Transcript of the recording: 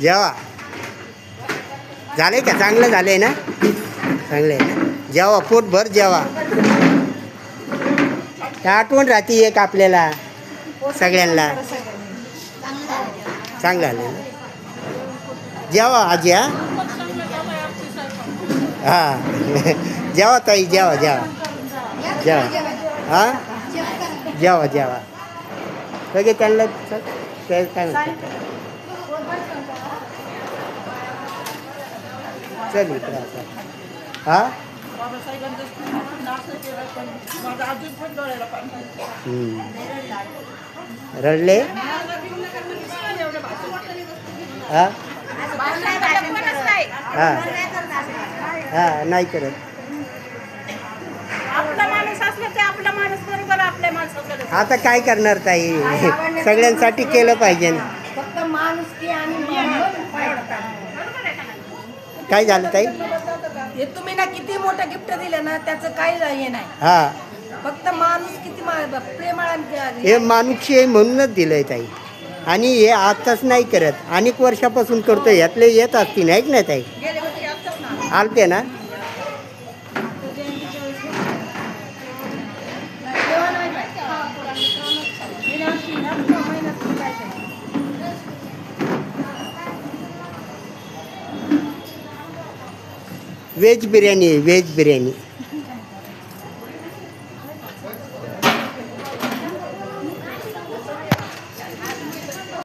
जेवा. झाले का? चांगलं झालं आहे ना? चांगलं आहे ना? जेवा पोटभर जेवा. आठवण राहते एक आपल्याला? सगळ्यांना. चांगलं आलं ना? जेवा आजी हा? हां. जेवा ताई जेवा जेवा. जेवा. हा? जेवा जेवा. सगळे त्यांना च- काय चल इकडे आता. हा? हम्म. रडले? हा? हा. हा नाही करत. आपला माणूस असला ते आपला माणूस बरोबर आपल्या माणसाकडे. आता काय करणार ताई? सगळ्यांसाठी केलं पाहिजे ना. फक्त माणुसकी आणि मन काय झालं ताई? हे तुम्ही ना किती मोठं गिफ्ट दिलं ना त्याचं काही हे नाही. हा. फक्त माणूस किती मा- हे माणूसची आहे म्हणूनच दिलंय ताई. आणि हे आताच नाही करत. अनेक वर्षापासून करतो यातले येत असतील नाही ना ताई. आलते ना? Veg biryani veg biryani